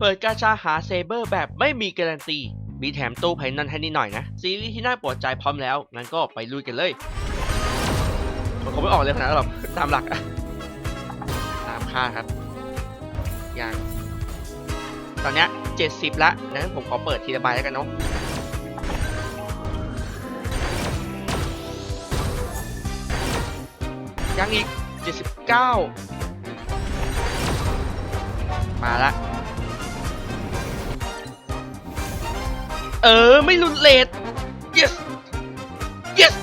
เปิดกาชาหาเซเบอร์แบบไม่มีการันตี มีแถมตู้ไพนันให้นิดหน่อยนะ ซีรีส์ที่น่าปวดใจพร้อมแล้ว งั้นก็ไปลุยกันเลยมันคงไม่ออกเลยขนาดหรอกตามหลักอะตามค่าครับ อย่าง ตอนนี้ย70ละงั้นผมขอเปิดทีละใบแล้วกันเนาะยังอีก 79 มาละ เออ ไม่รุนเลด yes yes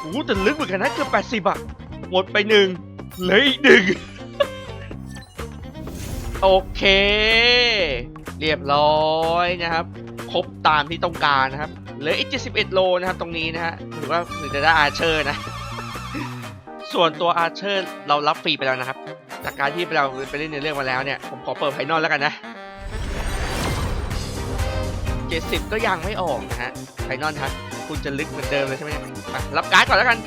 โอ้แต่ลึกเหมือนกันนะเกือบ80อะหมดไปหนึ่งเหลืออีกหนึ่งโอเค เรียบร้อยนะครับ ครบตามที่ต้องการนะครับ เหลืออีก71โลนะครับตรงนี้นะฮะถือว่าถึงจะได้อาร์เชอร์นะ ส่วนตัวอาร์เชอร์เรารับฟรีไปแล้วนะครับ จากการที่เราไปเล่นในเรื่องมาแล้วเนี่ย ผมขอเปิดไพนอลแล้วกันนะ 70 ก็ยังไม่ออกนะฮะไพนอลฮะคุณจะลึกเหมือนเดิมเลยใช่ไหมรับการ์ดก่อนแล้วกัน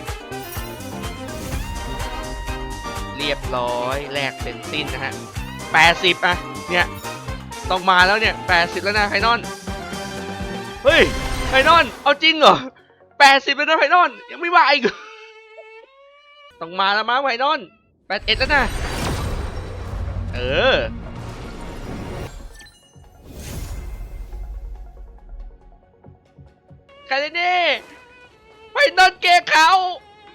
เรียบร้อยแลกเสร็จสิ้นนะฮะ 80 อะ เนี่ย ต้องมาแล้วเนี่ย 80 แล้วนะไพนอลเฮ้ยไพนอลเอาจริงเหรอ 80 แล้วนะไพนอลยังไม่ว่าอีกเหรอต้องมาแล้วมั้งไพนอล81 แล้วนะ เออ คาเดเน่ไปนอนเกะเขา